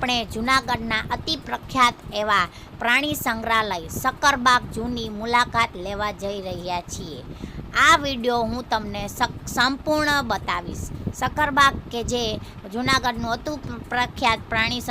આપણે જૂનાગઢના અતિ પ્રખ્યાત એવા પ્રાણી સંગ્રહાલય સકરબાગ જૂની મુલાકાત લેવા જઈ રહ્યા છીએ. આ વીડિયો હું તમને સંપૂર્ણ બતાવીશ. સકરબાગ કે જે જૂનાગઢનું અતિ પ્રખ્યાત પ્રાણી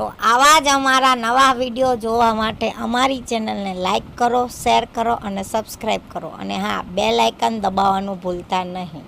તો આવા જ અમારા નવા વીડિયો જોવા માટે અમારી ચેનલને લાઈક કરો, શેર કરો અને સબસ્ક્રાઈબ કરો. અને હા બે લાઇકન દબાવવાનું ભૂલતા નહીં.